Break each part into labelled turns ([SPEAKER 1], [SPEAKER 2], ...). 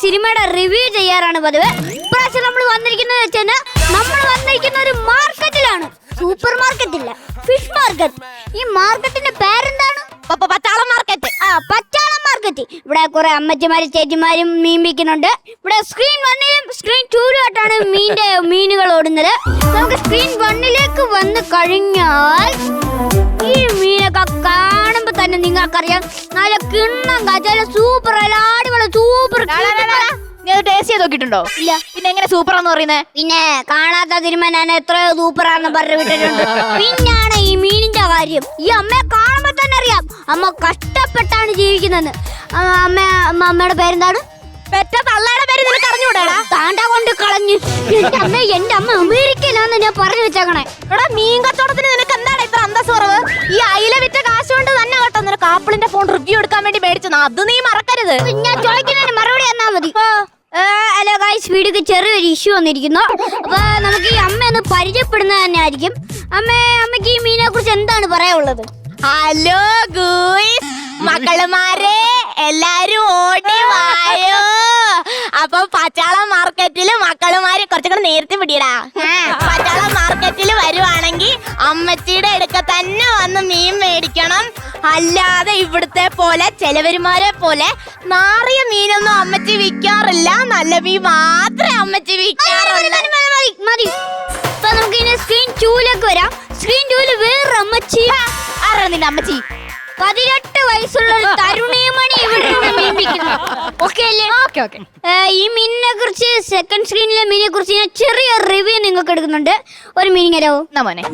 [SPEAKER 1] സിനിമയുടെ റിവ്യൂ ചെയ്യാറാണ് പതിവ്. ഇപ്രാവശ്യം നമ്മൾ വന്നിരിക്കുന്നത് വെച്ചാൽ നമ്മൾ വന്നിരിക്കുന്ന ഒരു മാർക്കറ്റിലാണ്. സൂപ്പർ മാർക്കറ്റില്ല ഫിഷ് മാർക്കറ്റ്. ഈ മാർക്കറ്റിന്റെ പേരെന്താണ്?
[SPEAKER 2] പച്ചാള മാർക്കറ്റ്.
[SPEAKER 1] ആ പച്ചാള മാർക്കറ്റ്. ഇവിടെ കുറെ അമ്മച്ചിമാരും ചേച്ചിമാരും മീൻ വിൽക്കുന്നുണ്ട്. ഇവിടെ സ്ക്രീൻ വണ്ണിലും സ്ക്രീൻ ടൂലുമായിട്ടാണ് മീനിന്റെ മീനുകൾ ഓടുന്നത്. നമുക്ക് സ്ക്രീൻ വണ്ണിലേക്ക് വന്ന് കഴിഞ്ഞാൽ ഈ മീനൊക്കെ കാണുമ്പോ തന്നെ നിങ്ങൾക്കറിയാം. നല്ല കിണ്ണം കാച്ചാൽ സൂപ്പർ അടിപൊളി
[SPEAKER 2] ടേസ്റ്റ് ചെയ്ത് നോക്കിയിട്ടുണ്ടോ?
[SPEAKER 1] ഇല്ല.
[SPEAKER 2] പിന്നെ എങ്ങനെ സൂപ്പർ ആന്ന് പറയുന്നേ?
[SPEAKER 1] പിന്നെ കാണാത്ത തിരുമ ഞാൻ എത്രയോ സൂപ്പറാന്ന് പറഞ്ഞു വിട്ടിട്ടുണ്ട്. പിന്നാണ് ഈ മീനിന്റെ കാര്യം. ഈ അമ്മയെ കാണുമ്പോ തന്നെ അറിയാം. അമ്മ കഷ്ടപ്പെട്ടാണ് ജീവിക്കുന്നത് ആ, അമ്മ അമ്മ അമ്മയുടെ പേരെന്താണ്?
[SPEAKER 2] പെറ്റ തള്ളയുടെ പേര് നിനക്ക് അറിഞ്ഞൂടാടാ
[SPEAKER 1] താണ്ട കൊണ്ട് കളഞ്ഞു. എന്റെ അമ്മ എന്റെ അമ്മ അമേരിക്കയിലാന്ന് ഞാൻ പറഞ്ഞു വെച്ചേക്കണേ.
[SPEAKER 2] എടാ മീൻ കച്ചവടത്തിന് നിനക്ക് എന്താണ് ഇത്ര അന്തസ് കുറവ് ഈ അയില വിറ്റ കാശ് കൊണ്ട് തന്നെ കേട്ടോ നിനക്ക് ആപ്പിളിന്റെ ഫോൺ റിവ്യൂ എടുക്കാൻ വേണ്ടി മേടിച്ചത്. അത് നീ മറക്കരുത്.
[SPEAKER 1] ഞാൻ ചോദിക്കുന്നതിന് മറുപടി തന്നാ മതി. ഹലോ ഗായ്സ് വീഡിയോക്ക് ചെറിയൊരു ഇഷ്യൂ വന്നിരിക്കുന്നു. അപ്പോൾ നമുക്ക് ഈ അമ്മ ഒന്ന് പരിചയപ്പെടുന്നത് തന്നെ ആയിരിക്കും. അമ്മ അമ്മയ്ക്ക് ഈ മീനെ കുറിച്ച് എന്താണ് പറയാനുള്ളത്?
[SPEAKER 2] ഹലോ ഗൂയ്സ് മക്കളുമാരെ എല്ലാരും ഓടി വായോ. അപ്പൊ പച്ചാളം മാർക്കറ്റിൽ മക്കളുമാര് കുറച്ചുകൂടെ നേരത്തെ പിടിയടാ പച്ചാളം മാർക്കറ്റിൽ വരുവാണെങ്കിൽ അമ്മച്ചിയുടെ അടുക്ക തന്നെ വന്ന് മീൻ മേടിക്കണം. അല്ലാതെ ഇവിടുത്തെ പോലെ ചെലവരുമാരെ പോലെ നാറിയ മീനൊന്നും അമ്മച്ചി വിൽക്കാറില്ല. നല്ല മീൻ മാത്രമേ അമ്മച്ചി വിൽക്കാറുള്ളൂ.
[SPEAKER 1] മതി. ഇപ്പൊ നമുക്ക് ഇനി സ്ക്രീൻ ടൂലേക്ക് വരാം. സ്ക്രീൻ ടൂൽ വേറെ അമ്മച്ചി.
[SPEAKER 2] ആരാണ് നിന്റെ അമ്മച്ചി?
[SPEAKER 1] പതിനെട്ട് വയസ്സുള്ള ഒരു തരുണിയമണി ഇവിടെ നിന്ന് മീൻ വിൽക്കുന്നു. ഓക്കെ അല്ലേ?
[SPEAKER 2] ഓക്കെ ഓക്കെ
[SPEAKER 1] ഈ മീനിനെ കുറിച്ച് സെക്കൻഡ് സ്ക്രീനിലെ മീനിനെ കുറിച്ച് ഞാൻ ചെറിയ റിവ്യൂ നിങ്ങൾക്ക് എടുക്കുന്നുണ്ട്. ഒരു മീനിങ്
[SPEAKER 2] എന്നാ മോനെ?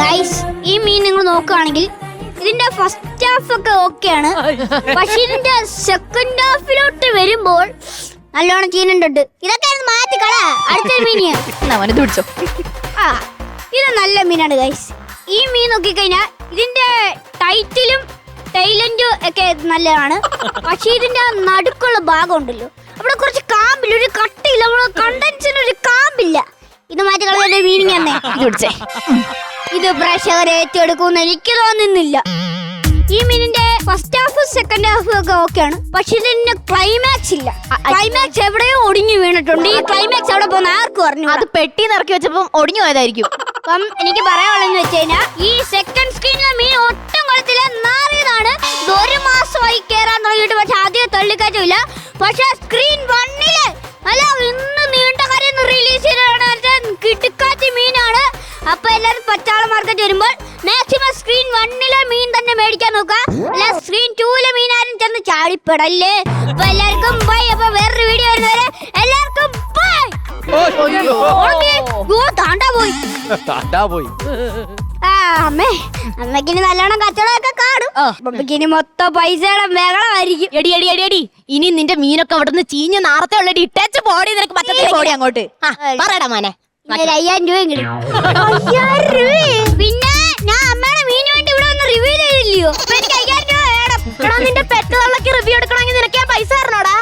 [SPEAKER 1] ഗൈസ് ഈ മീൻ നിങ്ങൾ നോക്കുകയാണെങ്കിൽ ഇതിന്റെ ഫസ്റ്റ് ഹാഫ് ഒക്കെ ഓക്കെയാണ് പക്ഷെ സെക്കൻഡ് ഹാഫിലോട്ട് വരുമ്പോൾ നല്ലോണം ചീനുണ്ടുണ്ട് ഇതൊക്കെ ഒന്ന് കള അടുത്ത മീനിയാ ആ ഇത് നല്ല മീനാണ് ഗൈസ് ഈ മീൻ നോക്കിക്കഴിഞ്ഞാൽ ഇതിന്റെ ടൈറ്റിലും ടൈലന്റും ഒക്കെ നല്ലതാണ് പക്ഷെ ഇതിന്റെ നടുക്കുള്ള ഭാഗം ഉണ്ടല്ലോ അവിടെ കുറച്ച് കാമ്പില്ല ഒരു കട്ടില്ല അവിടെ കണ്ടൻസിന് ഒരു കാമ്പില്ല ഇത് മാറ്റി കളഞ്ഞ മീനിങ് തന്നെ
[SPEAKER 2] ഇത്
[SPEAKER 1] പ്രഷർ ഏറ്റെടുക്കുമെന്ന് എനിക്ക് തോന്നുന്നില്ല ഈ മീനിന്റെ ഫസ്റ്റ് ഹാഫ് സെക്കൻഡ് ഹാഫ് ഒക്കെ ഓക്കെയാണ് പക്ഷെ ഇതിന്റെ ക്ലൈമാക്സ് ഇല്ല. ക്ലൈമാക്സ് എവിടെയോ ഒടിഞ്ഞു വീണിട്ടുണ്ട്. ഈ ക്ലൈമാക്സ് അവിടെ പോകുന്ന ആർക്കും പറഞ്ഞു
[SPEAKER 2] അത് പെട്ടി നിറക്കി വെച്ചപ്പം ഒടിഞ്ഞു പോയതായിരിക്കും.
[SPEAKER 1] അപ്പം എനിക്ക് പറയാനുള്ളതെന്ന് വെച്ച് കഴിഞ്ഞാൽ ഈ സെക്കൻഡ് സ്ക്രീനിലെ മീൻ ഒട്ടും കൊള്ളത്തില്ല. നാറിയതാണ്. ഒരു മാസമായി കയറാൻ തുടങ്ങിയിട്ട്. പക്ഷെ ആദ്യം തള്ളിക്കാറ്റില്ല പക്ഷെ സ്ക്രീൻ വണ്ണിൽ അല്ല ഇന്ന് നീണ്ട കാര്യം റിലീസ് ചെയ്തതാണ്. കിടുക്കാച്ചി മീനാണ്. അപ്പൊ എല്ലാരും പച്ചാള മാർക്കറ്റ് വരുമ്പോൾ നോക്കുക അല്ല സ്ക്രീൻ ടൂല മീനാരും ചെന്ന് ചാടിപ്പെടല്ലേ? അപ്പൊ എല്ലാവർക്കും ബൈ അപ്പൊ വേറൊരു വീഡിയോ വരുന്നവരെ എല്ലാവർക്കും ബൈ താണ്ടാ പോയി.
[SPEAKER 3] താണ്ടാ പോയി.
[SPEAKER 1] ആ അമ്മേ അമ്മക്കിനി നല്ലോണം കച്ചവടമൊക്കെ കാണും. അമ്മക്കിനി മൊത്തം പൈസയുടെ മേളമായിരിക്കും.
[SPEAKER 2] എടി എടി എടി എടി. ഇനി നിന്റെ മീനൊക്കെ അവിടുന്ന് ചീഞ്ഞ് നാളത്തെ ഉള്ള. ഇട്ടേച്ച് പോടി. നിനക്ക് പറ്റത്തില്ല പോടി അങ്ങോട്ട്. പറയടാ മോനെ.
[SPEAKER 1] അയ്യായിരം രൂപ പിന്നെ അപ്പൊ എനിക്ക് അയ്യായിരം രൂപ വേണം.
[SPEAKER 2] എടാ നിന്റെ പെറ്റ് റിവ്യൂ എടുക്കണമെങ്കിൽ നിനക്ക് ഞാൻ പൈസ തരണോടാ.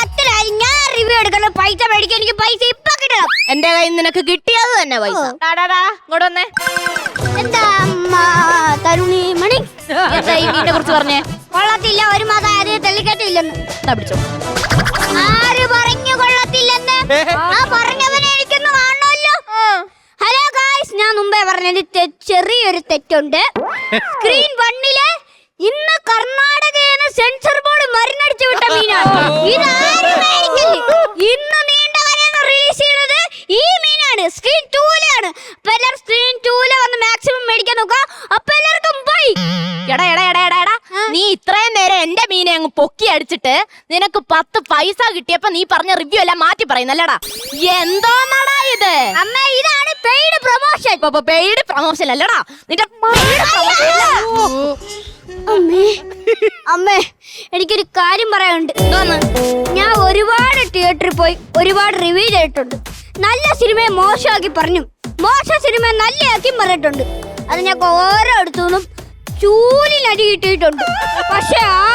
[SPEAKER 1] അത്രയായി. ഞാൻ റിവ്യൂ എടുക്കണം പൈസ മേടിക്കാൻ എനിക്ക് പൈസ ഇപ്പൊ കിട്ടണം.
[SPEAKER 2] എന്റെ കയ്യിൽ നിനക്ക് കിട്ടിയത് തന്നെ പൈസ. ഇങ്ങോട്ട് വന്നേ.
[SPEAKER 1] എന്താ അമ്മ തരുണി മണി?
[SPEAKER 2] എന്താ ഈ കുറിച്ച് പറഞ്ഞേ?
[SPEAKER 1] കൊള്ളത്തില്ല ഒരു മാസം ആദ്യം തെള്ളിക്കട്ടില്ലെന്ന്
[SPEAKER 2] പിടിച്ചോ.
[SPEAKER 1] ആര് പറഞ്ഞു കൊള്ളത്തില്ലെന്ന്? ആ ചെറിയൊരു തെറ്റുണ്ട് സ്ക്രീൻ വണ്ണിൽ ഇന്ന് കർണാടകയിൽ സെൻസർ
[SPEAKER 2] നിനക്ക് പത്ത് പൈസ കിട്ടിയപ്പോ നീ പറഞ്ഞ റിവ്യൂ എല്ലാം മാറ്റി പറയുന്നല്ലടാ എന്തോന്നടാ ഇത്?
[SPEAKER 1] അമ്മ ഇതാണ് പെയ്ഡ് പ്രൊമോഷൻ
[SPEAKER 2] പെയ്ഡ് പ്രൊമോഷൻ അല്ലടാ. നിന്റെ.
[SPEAKER 1] അമ്മേ അമ്മേ എനിക്കൊരു കാര്യം പറയാനുണ്ട്. ഞാൻ ഒരുപാട് തിയേറ്ററിൽ പോയി ഒരുപാട് റിവ്യൂ ചെയ്തിട്ടുണ്ട്. നല്ല സിനിമയെ മോശമാക്കി പറഞ്ഞു. മോശ സിനിമ നല്ലയാക്കി പറഞ്ഞിട്ടുണ്ട്. അത് ഞാൻ ഓരോ എടുത്തുനിന്നും ചൂലിനടി കിട്ടിയിട്ടുണ്ട്. പക്ഷെ ആദ്യമായിട്ടാണ്